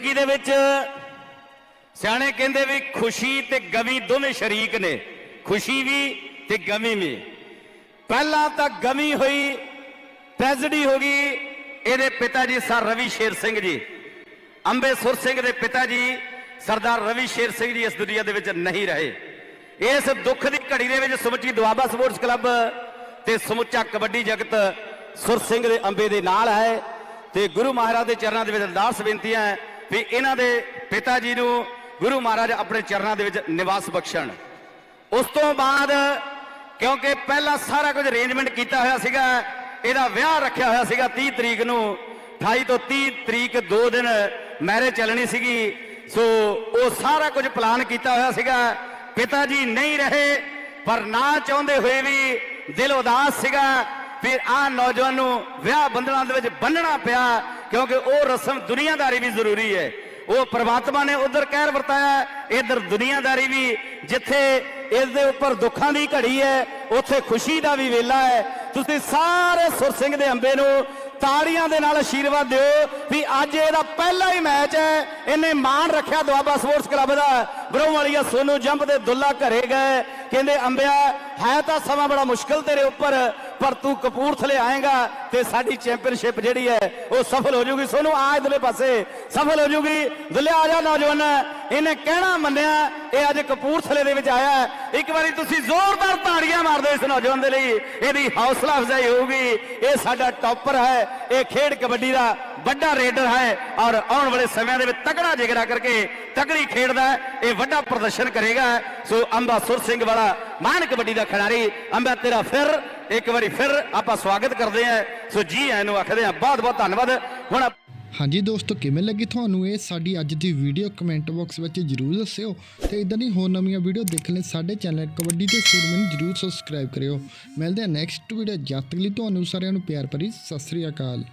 ਜ਼ਿੰਦਗੀ ਦੇ ਵਿੱਚ ਸਿਆਣੇ ਕਹਿੰਦੇ ਵੀ ਖੁਸ਼ੀ ਤੇ ਗਮੀ ਦੋਵੇਂ ਸ਼ਰੀਕ ਨੇ, ਖੁਸ਼ੀ ਵੀ ਤੇ ਗਮੀ ਵੀ। ਪਹਿਲਾਂ ਤਾਂ ਗਮੀ ਹੋਈ ਟ੍ਰੈਜਡੀ ਹੋ ਗਈ, ਇਹਦੇ ਪਿਤਾ ਜੀ ਸਰ ਰਵੀ ਸ਼ੇਰ ਸਿੰਘ ਜੀ। ਅੰਬੇ ਸੁਰ ਸਿੰਘ ਦੇ ਪਿਤਾ ਜੀ ਸਰਦਾਰ ਰਵੀ ਸ਼ੇਰ ਸਿੰਘ ਜੀ ਇਸ ਦੁਨੀਆ ਦੇ ਵਿੱਚ ਨਹੀਂ ਰਹੇ। ਇਸ ਦੁੱਖ ਦੀ ਘੜੀ ਦੇ ਵਿੱਚ ਸਮੁੱਚੀ ਦੁਆਬਾ ਸਪੋਰਟਸ ਕਲੱਬ ਤੇ ਸਮੁੱਚਾ ਕਬੱਡੀ ਜਗਤ ਸੁਰ ਸਿੰਘ ਦੇ ਅੰਬੇ ਦੇ ਨਾਲ ਹੈ ਤੇ ਗੁਰੂ ਮਹਾਰਾਜ ਦੇ ਚਰਨਾਂ ਦੇ ਵਿੱਚ ਅਰਦਾਸ ਬੇਨਤੀਆਂ ਹੈ ਵੀ ਇਹਨਾਂ ਦੇ ਪਿਤਾ ਜੀ ਨੂੰ ਗੁਰੂ ਮਹਾਰਾਜ ਆਪਣੇ ਚਰਨਾਂ ਦੇ ਵਿੱਚ ਨਿਵਾਸ ਬਖਸ਼ਣ। ਉਸ ਤੋਂ ਬਾਅਦ ਕਿਉਂਕਿ ਪਹਿਲਾਂ ਸਾਰਾ ਕੁਝ ਅਰੇਂਜਮੈਂਟ ਕੀਤਾ ਹੋਇਆ ਸੀਗਾ, ਇਹਦਾ ਵਿਆਹ ਰੱਖਿਆ ਹੋਇਆ ਸੀਗਾ 30 ਤਰੀਕ ਨੂੰ 28 ਤੋਂ 30 ਤਰੀਕ ਦੋ ਦਿਨ ਮੈਰਿਜ ਚੱਲਣੀ ਸੀਗੀ। ਸੋ ਉਹ ਸਾਰਾ ਕੁਝ ਪਲਾਨ ਕੀਤਾ ਹੋਇਆ ਸੀਗਾ। ਪਿਤਾ ਜੀ ਨਹੀਂ ਰਹੇ, ਪਰ ਨਾ ਚਾਹੁੰਦੇ ਹੋਏ ਵੀ ਦਿਲ ਉਦਾਸ ਸੀਗਾ ਫਿਰ ਆ ਨੌਜਵਾਨ ਨੂੰ ਵਿਆਹ ਬੰਧਨਾਂ ਦੇ ਵਿੱਚ ਬੰਨਣਾ ਪਿਆ। ਕਿਉਂਕਿ ਉਹ ਰਸਮ ਦੁਨੀਆਦਾਰੀ ਵੀ ਜ਼ਰੂਰੀ ਹੈ। ਉਹ ਪ੍ਰਮਾਤਮਾ ਨੇ ਉਧਰ ਕਹਿਰ ਵਰਤਾਇਆ, ਇਧਰ ਦੁਨੀਆਦਾਰੀ ਵੀ, ਜਿੱਥੇ ਇਸ ਦੇ ਉੱਪਰ ਦੁੱਖਾਂ ਦੀ ਘੜੀ ਹੈ, ਉੱਥੇ ਖੁਸ਼ੀ ਦਾ ਵੀ ਵੇਲਾ ਹੈ। ਤੁਸੀਂ ਸਾਰੇ ਸੁਰ ਸਿੰਘ ਦੇ ਅੰਬੇ ਨੂੰ ਤਾੜੀਆਂ ਦੇ ਨਾਲ ਆਸ਼ੀਰਵਾਦ ਦਿਓ ਵੀ ਅੱਜ ਇਹਦਾ ਪਹਿਲਾ ਹੀ ਮੈਚ ਹੈ। ਇਹਨੇ ਮਾਣ ਰੱਖਿਆ ਦੁਆਬਾ ਸਪੋਰਟਸ ਕਲੱਬ ਦਾ। ਬਰੋਂ ਵਾਲੀਆ ਸੋਨੂ ਜੰਪ ਦੇ ਦੁੱਲਾ ਘਰੇ ਗਏ। ਕਹਿੰਦੇ, ਅੰਬਿਆ, ਹੈ ਤਾਂ ਸਮਾਂ ਬੜਾ ਮੁਸ਼ਕਲ ਤੇਰੇ ਉੱਪਰ। ਪਰ ਤੂੰ ਕਪੂਰਥਲੇ ਆਏਗਾ ਤੇ ਸਾਡੀ ਚੈਂਪੀਅਨਸ਼ਿਪ ਜਿਹੜੀ ਹੈ, ਉਹ ਸਫਲ ਹੋ ਜਾਊਗੀ। ਸੋਨੂੰ ਆ ਇਧਰਲੇ ਪਾਸੇ, ਸਫਲ ਹੋ ਜਾਊਗੀ। ਦੁੱਲੇ ਆ ਜਾ ਨੌਜਵਾਨ, ਇਹਨੇ ਕਹਿਣਾ ਮੰਨਿਆ, ਇਹ ਅੱਜ ਕਪੂਰਥਲੇ ਦੇ ਵਿੱਚ ਆਇਆ ਇੱਕ ਵਾਰੀ ਤੁਸੀਂ ਜ਼ੋਰਦਾਰ ਤਾੜੀਆਂ ਮਾਰ ਦਿਓ ਇਸ ਨੌਜਵਾਨ ਦੇ ਲਈ। ਇਹਦੀ ਹੌਸਲਾ ਅਫਜ਼ਾਈ ਹੋਊਗੀ। ਇਹ ਸਾਡਾ ਟੌਪਰ ਹੈ, ਇਹ ਖੇਡ ਕਬੱਡੀ ਦਾ ਵੱਡਾ ਰੇਡਰ ਹੈ ਔਰ ਆਉਣ ਵਾਲੇ ਸਮਿਆਂ ਦੇ ਵਿੱਚ ਤਕੜਾ ਜਿਗਰਾ ਕਰਕੇ ਤਕੜੀ ਖੇਡਦਾ ਇਹ ਵੱਡਾ ਪ੍ਰਦਰਸ਼ਨ ਕਰੇਗਾ। ਸੋ ਅੰਬਾ ਸੁਰ ਸਿੰਘ ਵਾਲਾ ਮਾਨ ਕਬੱਡੀ ਦਾ ਖਿਡਾਰੀ, ਅੰਬਾ ਤੇਰਾ ਫਿਰ ਇੱਕ ਵਾਰੀ ਫਿਰ ਆਪਾਂ ਸਵਾਗਤ ਕਰਦੇ ਹਾਂ। ਸੋ ਜੀ ਆਇਆਂ ਨੂੰ ਆਖਦੇ ਹਾਂ ਬਹੁਤ ਬਹੁਤ ਧੰਨਵਾਦ। ਹੁਣ ਹਾਂਜੀ ਦੋਸਤੋ, ਕਿਵੇਂ ਲੱਗੀ ਤੁਹਾਨੂੰ ਇਹ ਸਾਡੀ ਅੱਜ ਦੀ ਵੀਡੀਓ ਕਮੈਂਟ ਬਾਕਸ ਵਿੱਚ ਜਰੂਰ ਦੱਸਿਓ। ਤੇ ਇਦਾਂ ਦੀ ਹੋਰ ਨਵੀਆਂ ਵੀਡੀਓ ਦੇਖਣ ਲਈ ਸਾਡੇ ਚੈਨਲ ਕਬੱਡੀ ਤੇ ਸੂਰਮੇ ਨੂੰ ਜਰੂਰ ਸਬਸਕ੍ਰਾਈਬ ਕਰਿਓ। ਮਿਲਦੇ ਹਾਂ ਨੈਕਸਟ ਵੀਡੀਓ ਜਦ ਤੱਕ ਲਈ ਤੁਹਾਨੂੰ ਸਾਰਿਆਂ ਨੂੰ ਪਿਆਰ ਭਰੀ ਸਤਿ ਸ੍ਰੀ ਅਕਾਲ।